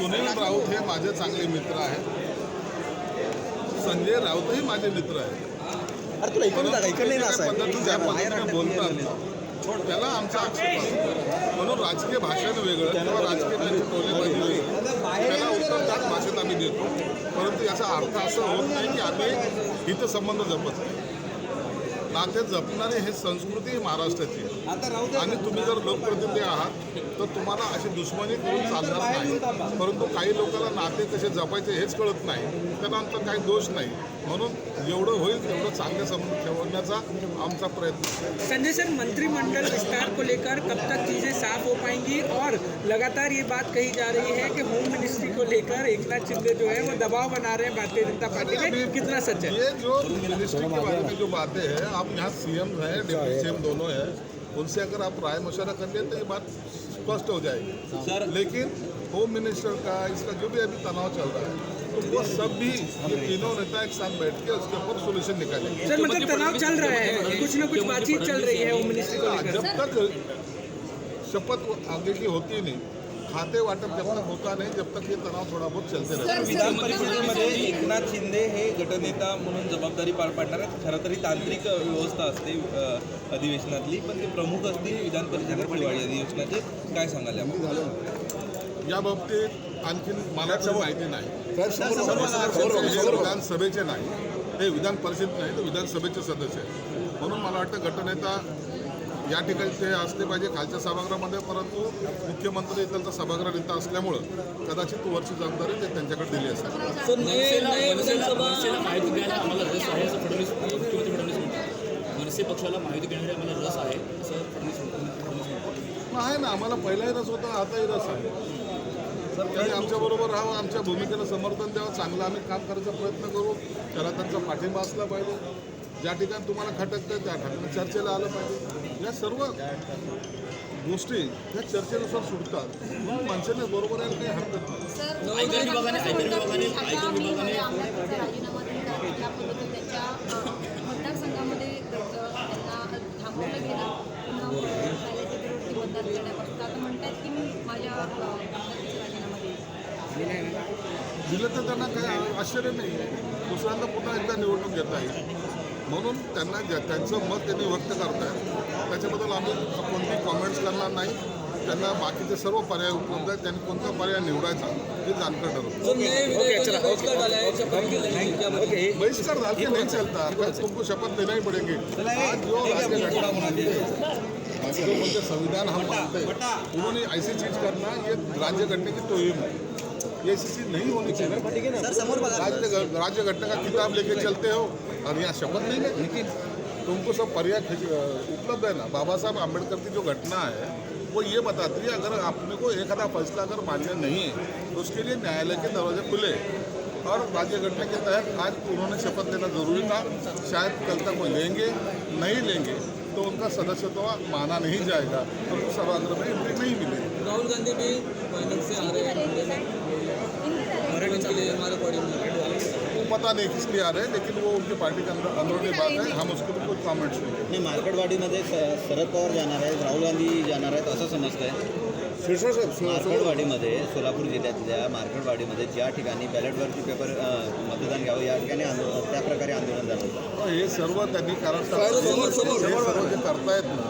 सुनील राऊत हे माझे चांगले मित्र आहेत. संजय राऊतही माझे मित्र आहेत. अरे तुला इकडून जागा इकडे नाही असं ज्या पद्धतीने बोलतात. त्याला आमचा आक्षेप असतो. म्हणून राजकीय भाषण वेगळं किंवा राजकीय त्यांची टोलेबाजी वेगळी. त्याला उत्तर त्याच भाषेत आम्ही देतो. परंतु याचा अर्थ असं होत नाही की आम्ही हितसंबंध जपत नाही. नाते जपणारे हे संस्कृती महाराष्ट्राची आहे. आणि तुम्ही जर लोकप्रतिनिधी आहात तर तुम्हाला अशी दुश्मनी करून चालणार नाही. परंतु काही लोकांना नाते कसे जपायचे हेच कळत नाही. त्यांना आमचा काही दोष नाही. म्हणून जेवढं होईल तेवढं चांगले संबंध ठेवण्याचा आमचा प्रयत्न. संजय सर मंत्रिमंडल विस्तार को लेकर कब तक चीज़ें साफ़ हो पाएँगी? और लगातार ये बात कही जा रही है कि होम मिनिस्ट्री को लेकर एक नाथ शिंदे जो है वो दबाव बना रहे हैं भारतीय जनता पार्टी में कितना सच है? ये जो मिनिस्ट्री के बारे में जो बातें हैं आप यहाँ सीएम हैं डिप्टी सीएम दोनों हैं उनसे अगर आप राय मशवरा कर लेते तो ये बात स्पष्ट हो जाएगी। सर लेकिन होम मिनिस्टर का इसका जो भी अभी तनाव चल रहा है तो वो सब भी ये तीनों नेता एक साथ बैठ के उसके ऊपर सोल्यूशन निकालेंगे। सर मतलब तनाव चल रहा है कुछ ना कुछ बातचीत चल रही है होम मिनिस्ट्री को लेकर। जब तक शपथ आगे की होती नहीं खाते वाटप जब तक होता नहीं जब तक ये तनाव थोड़ा बहुत चलते रहता है। विधान परिषदेमध्ये एकनाथ शिंदे हे गटनेता म्हणून जबाबदारी पार पाडणार आहेत. खरं तरी तांत्रिक व्यवस्था असते अधिवेशनातली पण ते प्रमुख असतील विधान परिषदेत हिवाळी अधिवेशनाचे. काय सांगाल याबाबत या बाबतीत आणखीन मला तरी माहिती नाही. हे विधानसभेचे नाही. ते विधान परिषद नाही तर विधानसभेचे सदस्य आहेत. म्हणून मला वाटतं गटनेता या ठिकाणी ते असले पाहिजे खालच्या सभागृहामध्ये परंतु मुख्यमंत्री इथलचा सभागृह नेता असल्यामुळं कदाचित वरची जबाबदारी ते त्यांच्याकडे दिली असेल. पक्षाला माहिती घेण्यासाठी आम्हाला रस आहे असं आहे ना आम्हाला पहिलाही रस होता आताही रस आहे. सर त्यांनी आमच्याबरोबर राहावं आमच्या भूमिकेला समर्थन द्यावं चांगलं आम्ही काम करायचा प्रयत्न करू त्याला त्यांचा पाठिंबा असला पाहिजे. ज्या ठिकाणी तुम्हाला खटकतं त्या ठिकाणी चर्चेला आलं पाहिजे. या सर्व गोष्टी या चर्चेनुसार सुटतात. म्हणून मनसेने बरोबर आहे काही हरकत नाही. दिलं तर त्यांना काही आश्चर्य नाही. आहे दुसऱ्यांदा पुन्हा एकदा निवडणूक घेता येईल म्हणून त्यांना ज्या त्यांचं मत त्यांनी व्यक्त करतायत. त्याच्याबद्दल आम्ही कोणती कॉमेंट्स करणार नाही. त्यांना बाकीचे सर्व पर्याय उपलब्ध आहेत. त्यांनी कोणता पर्याय निवडायचा हे जाणकर ठरवतो बहिष्कार झाल के नहीं चलता. तुमको शपथ देना ही पड़ेगी आज जो राज्य जो बोलते संविधान हम मानते हैं उन्होंने ऐसी चीज करना ये राज्य घटने की तोहिम है ये ऐसी चीज़ नहीं होनी चाहिए। राज्य राज्य घटना का किताब लेके चलते हो और यहाँ शपथ नहीं लेकिन तुमको सब पर्याय उपलब्ध है ना? बाबा साहब आम्बेडकर की जो घटना है वो ये बताती है अगर आपने को एक आधा फैसला अगर मान्य नहीं है तो उसके लिए न्यायालय के दरवाजे खुले। और राज्य घटना के तहत आज उन्होंने शपथ लेना ज़रूरी था। शायद कल तक वो लेंगे नहीं लेंगे तो उनका सदस्यत्व माना नहीं जाएगा। और उनको सभागृह में एंट्री नहीं मिलेगी। राहुल गांधी भी फाइनल से आ रहे हैं। वो पता नहीं किस लिए आ रहे हैं लेकिन वो उनकी पार्टी के अंदर अंदरूनी बात है। हम उसके ऊपर कुछ कॉमेंट्स नहीं मार्केटवाडीमध्ये स- शरद पवार जाणार आहेत राहुल गांधी जाणार आहेत असं समजतंय. मार्केटवाडीमध्ये सोलापूर जिल्ह्यातल्या मार्केटवाडीमध्ये ज्या ठिकाणी बॅलेटवरती पेपर अ, मतदान घ्यावं या ठिकाणी आंदोलन त्या प्रकारे आंदोलन झालं होतं. हे सर्व त्यांनी कारण हे सर्व जे करतायत ना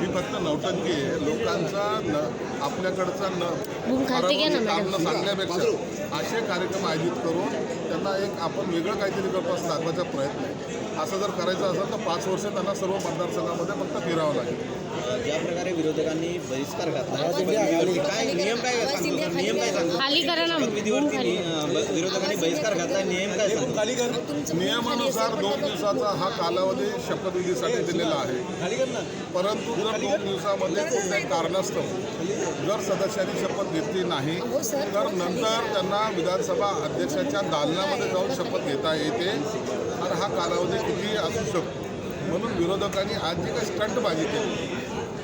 ही फक्त नौटंकी आहे. लोकांचा न आपल्याकडचा न न सांगण्यापेक्षा असे कार्यक्रम आयोजित करून त्यांना एक आपण वेगळं काहीतरी करतो असं दाखवायचा प्रयत्न आहे. असं जर करायचं असेल तर पाच वर्ष त्यांना सर्व मतदारसंघामध्ये फक्त फिरावं लागेल. प्रकारे विरोधकांनी बहिष्कार घातला. काय नियम काय सांगतो? सर? नियम काय सांगतो? खाली करा ना. शपथविधीवरती नि- अ, ब- विरोधकांनी बहिष्कार घातला नियम काय सांगतो? नियमानुसार दोन दिवसाचा हा कालावधी शपथविधीसाठी दिलेला आहे. परंतु जर दोन दिवसामध्ये कुठल्याही कारणास्तव जर सदस्यांनी शपथ घेतली नाही तर नंतर त्यांना विधानसभा अध्यक्षाच्या दालनामध्ये जाऊन शपथ घेता येते. आणि हा कालावधी कितीही असू शकतो. म्हणून विरोधकांनी आज जी काही स्टंटबाजी केली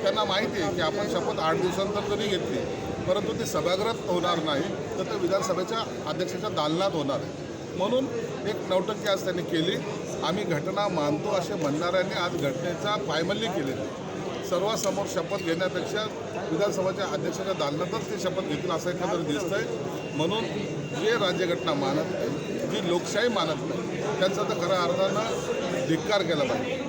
त्यांना माहिती आहे की आपण शपथ आठ दिवसानंतर जरी घेतली परंतु ती सभागृहात होणार नाही तर ते विधानसभेच्या अध्यक्षाच्या दालनात होणार आहे. म्हणून एक नौटंकी आज त्यांनी केली. आम्ही घटना मानतो असे म्हणणाऱ्यांनी आज घटनेचा पायमल्ली केलेली सर्वांसमोर शपथ घेण्यापेक्षा विधानसभाच्या अध्यक्षाच्या दालनातच ते शपथ घेतील असं दिसतं आहे म्हणून जे राज्यघटना मानत नाही जी लोकशाही मानत नाही त्यांचा तर खऱ्या अर्थानं धिक्कार केला पाहिजे.